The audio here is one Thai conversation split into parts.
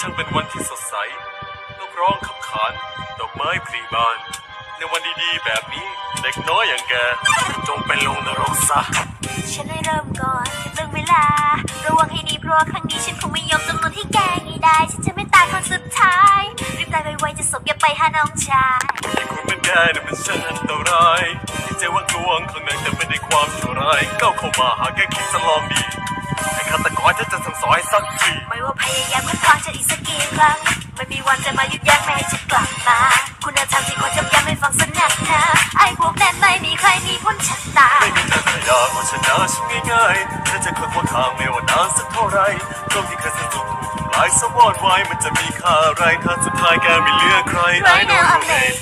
ช่างเป็นวันที่สดใสนกร้องขับขาน ดอกไม้ผลิบาน ในวันดีๆ แบบนี้เด็กน้อยอย่างแก จงเป็นลงนรกซะ ฉันได้เริ่มก่อนอย่าตึงเวลา ระวังให้ดีเพราะว่าครั้งนี้ฉันคงไม่ยอมจำนวนที่แกง่ายได้ ฉันจะไม่ตายคนสุดท้าย รีบตายไวๆจะศพอย่าไปหาน้องชายที่คุณเป็นแกน่ะเป็นช่างอันตรายที่ใจว่ากลวงข้างในแต่ไม่ได้ความชั่วร้ายก้าวเข้ามาหาแกคิดจะลองดีให้ ฆาตกรฉันจะสั่งสอนให้สักทีไม่ว่าพยายามคัดค้านฉันอีกสักกี่ครั้งไม่มีวันจะมาหยุดยั้งไม่ให้ฉันกลับมา คุณธรรมที่ควรจำย้ำให้ฟังสักนักนะไอ้พวกนั้นไม่มีใครมีพ้นชะตาไม่มีเธอพยายามเอาชนะฉันง่ายๆเธอจะคอยขวางทางไม่ว่านานสักเท่าไรโลกที่เคยสนุกถูกทำลายสวอดไว้มันจะมีค่าอะไรถ้าสุดท้ายแกไม่เหลือใคร Right now I'm made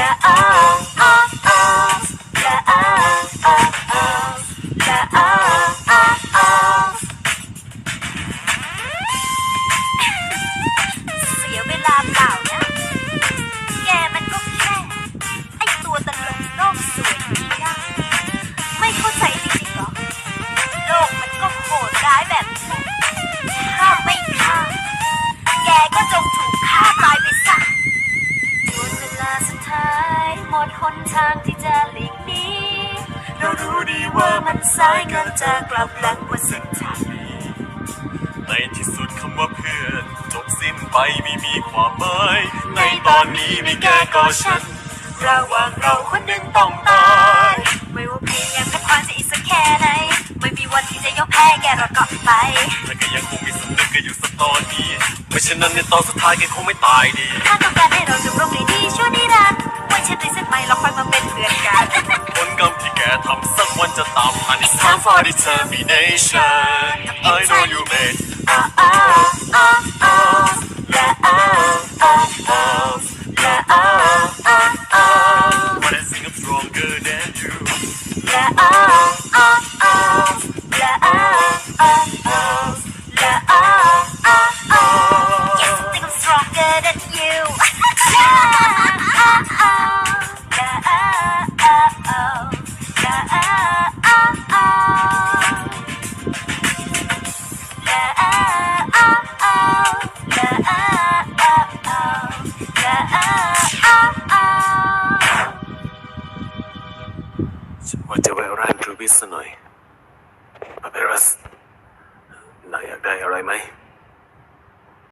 ah, ah. ว่ามันสายเกินจะกลับหลังมาเส้นทางนี้ในที่สุดคำว่าเพื่อนจบสิ้นไปไม่มีความหมาย ในตอนนี้ไมีแกก็ฉันระหว่างเราคนหนึ่งต้องตาย ไม่ว่าพยายามจะคว้าจะอีกสักแค่ไหน ไม่มีวันที่จะยอมแพ้แกเรากลับไปแต่ก็ยังคงมีสำนึกกันอยู่สักตอนนี้ไม่เช่นนั้นในตอนสุดท้ายแกคงไม่ตายดีถ้าต้องการให้เราจบลงด้วยดีชั่วนิรันดร์ ลกรรมที่แกทำสักวันจะตามทัน It's time for determination I know you made อ๋ออ๋ออ๋ออ๋อและอ๋ออ๋ออ๋อและอ๋ออ๋ออ๋อ When I sing I'm stronger than you แล ซะหน่อยมาเปรัสนายอยากได้อะไรไหม